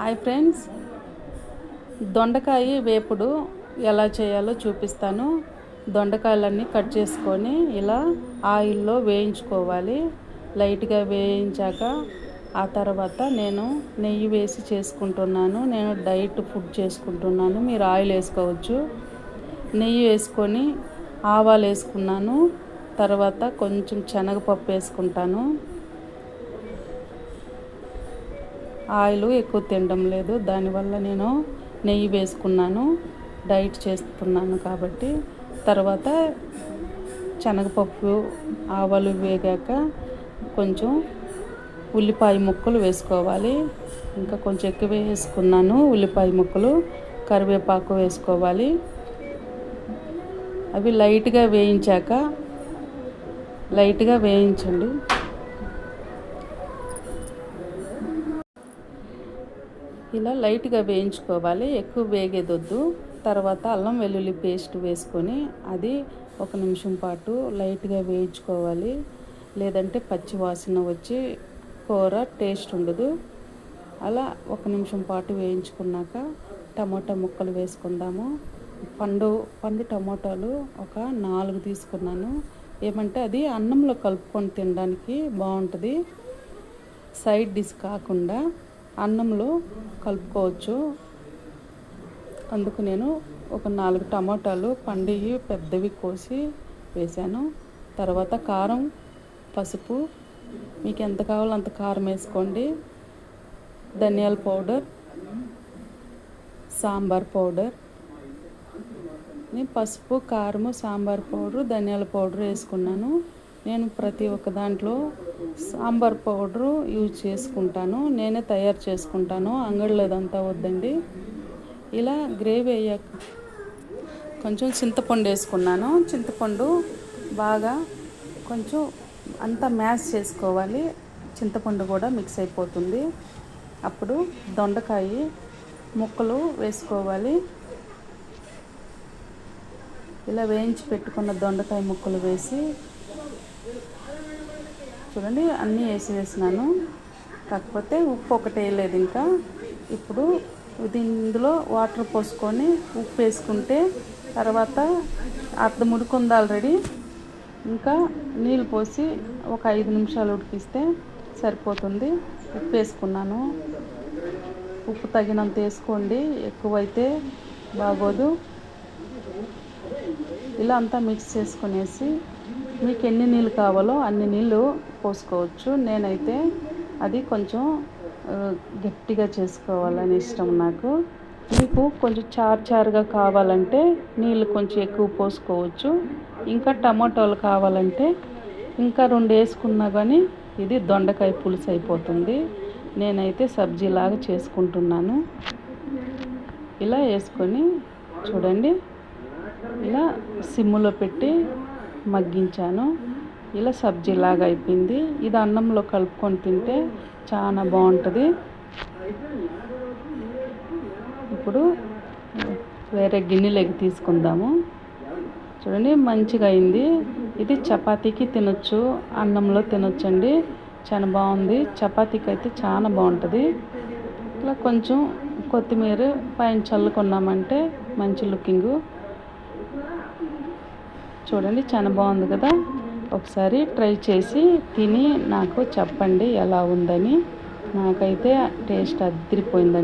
Hi friends. దొండకాయ వేపుడు ఎలా చేయాలో చూపిస్తాను. దొండకాయలన్నీ కట్ చేసుకొని ఇలా ఆయిల్లో వేయించుకోవాలి. లైట్గా వేయించాక ఆ తర్వాత నేను నెయ్యి వేసి చేసుకుంటున్నాను. నేను డైట్ ఫుడ్ చేసుకుంటున్నాను. మీరు ఆయిల్ వేసుకోవచ్చు. నెయ్యి వేసుకొని ఆవాలు వేసుకున్నాను. తర్వాత కొంచెం శనగపప్పు వేసుకుంటాను. ఆయిల్ ఎక్కువ తినడం లేదు. దానివల్ల నేను నెయ్యి వేసుకున్నాను డైట్ చేస్తున్నాను కాబట్టి. తర్వాత శనగపప్పు ఆవాలు వేగాక కొంచెం ఉల్లిపాయ ముక్కలు వేసుకోవాలి. ఇంకా కొంచెం ఎక్కువ వేసుకున్నాను ఉల్లిపాయ ముక్కలు కరివేపాకు వేసుకోవాలి. అవి లైట్గా వేయించాక లైట్గా వేయించండి. ఇలా లైట్గా వేయించుకోవాలి. ఎక్కువ వేగేదొద్దు. తర్వాత అల్లం వెల్లుల్లి పేస్ట్ వేసుకొని అది ఒక నిమిషం పాటు లైట్గా వేయించుకోవాలి. లేదంటే పచ్చి వాసన వచ్చి కూర టేస్ట్ ఉండదు. అలా ఒక నిమిషం పాటు వేయించుకున్నాక టమాటా ముక్కలు వేసుకుందాము. పండు పండు టమాటాలు ఒక నాలుగు తీసుకున్నాను. ఏమంటే అది అన్నంలో కలుపుకొని తినడానికి బాగుంటుంది. సైడ్ డిష్ కాకుండా అన్నంలో కలుపుకోవచ్చు. అందుకు నేను ఒక నాలుగు టమాటాలు పండివి పెద్దవి కోసి వేసాను. తర్వాత కారం పసుపు మీకు ఎంత కావాలో అంత కారం వేసుకోండి. ధనియాల పౌడర్ సాంబార్ పౌడర్. నేను పసుపు కారము సాంబార్ పౌడర్ ధనియాల పౌడర్ వేసుకున్నాను. నేను ప్రతి ఒక్క దాంట్లో సాంబార్ పౌడరు యూజ్ చేసుకుంటాను. నేనే తయారు చేసుకుంటాను. అంగడిలో వద్దండి. ఇలా గ్రేవీ అయ్యాక కొంచెం చింతపండు వేసుకున్నాను. చింతపండు బాగా కొంచెం అంతా మ్యాష్ చేసుకోవాలి. చింతపండు కూడా మిక్స్ అయిపోతుంది. అప్పుడు దొండకాయ ముక్కలు వేసుకోవాలి. ఇలా వేయించి పెట్టుకున్న దొండకాయ ముక్కలు వేసి చూడండి అన్నీ వేసి వేసినాను. కాకపోతే ఉప్పు ఒకటి వేయలేదు ఇంకా. ఇప్పుడు ఇందులో వాటర్ పోసుకొని ఉప్పు వేసుకుంటే తర్వాత అర్థం ఉడుకుంది ఆల్రెడీ ఇంకా నీళ్ళు పోసి ఒక ఐదు నిమిషాలు ఉడికిస్తే సరిపోతుంది. ఉప్పు వేసుకున్నాను. ఉప్పు తగినంత వేసుకోండి ఎక్కువైతే బాగోదు. ఇలా అంతా మిక్స్ చేసుకునేసి మీకు ఎన్ని నీళ్ళు కావాలో అన్ని నీళ్ళు పోసుకోవచ్చు. నేనైతే అది కొంచెం గట్టిగా చేసుకోవాలని ఇష్టం నాకు. మీకు కొంచెం చారు చారుగా కావాలంటే నీళ్ళు కొంచెం ఎక్కువ పోసుకోవచ్చు. ఇంకా టమాటోలు కావాలంటే ఇంకా రెండు వేసుకున్నా కానీ ఇది దొండకాయ పులుసు అయిపోతుంది. నేనైతే సబ్జీలాగా చేసుకుంటున్నాను. ఇలా వేసుకొని చూడండి. ఇలా సిమ్ములో పెట్టి మగ్గించాను. ఇలా సబ్జీలాగా అయిపోయింది. ఇది అన్నంలో కలుపుకొని తింటే చాలా బాగుంటుంది. ఇప్పుడు వేరే గిన్నెలోకి తీసుకుందాము. చూడండి మంచిగా అయింది. ఇది చపాతీకి తినొచ్చు అన్నంలో తినొచ్చండి. చాలా బాగుంది. చపాతీకి అయితే చాలా బాగుంటుంది. ఇట్లా కొంచెం కొత్తిమీర పైన చల్లుకున్నామంటే మంచి లుకింగు. చూడండి చాలా బాగుంది కదా. ఒకసారి ట్రై చేసి తిని నాకు చెప్పండి ఎలా ఉందని. నాకైతే టేస్ట్ అదిరిపోయిందండి.